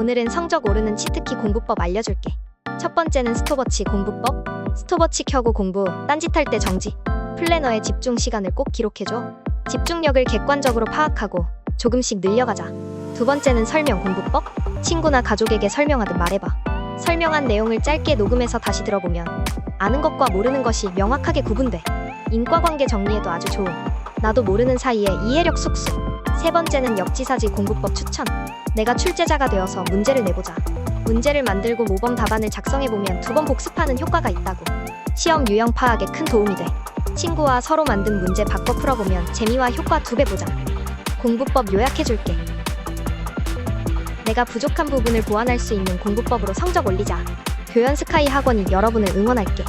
오늘은 성적 오르는 치트키 공부법 알려줄게. 첫 번째는 스톱워치 공부법. 스톱워치 켜고 공부, 딴짓할 때 정지. 플래너에 집중 시간을 꼭 기록해줘. 집중력을 객관적으로 파악하고 조금씩 늘려가자. 두 번째는 설명 공부법. 친구나 가족에게 설명하듯 말해봐. 설명한 내용을 짧게 녹음해서 다시 들어보면 아는 것과 모르는 것이 명확하게 구분돼. 인과관계 정리에도 아주 좋음. 나도 모르는 사이에 이해력 쑥쑥. 세 번째는 역지사지 공부법 추천. 내가 출제자가 되어서 문제를 내보자. 문제를 만들고 모범 답안을 작성해보면 두 번 복습하는 효과가 있다고. 시험 유형 파악에 큰 도움이 돼. 친구와 서로 만든 문제 바꿔 풀어보면 재미와 효과 두 배 보장. 공부법 요약해줄게. 내가 부족한 부분을 보완할 수 있는 공부법으로 성적 올리자. 교연 스카이 학원이 여러분을 응원할게.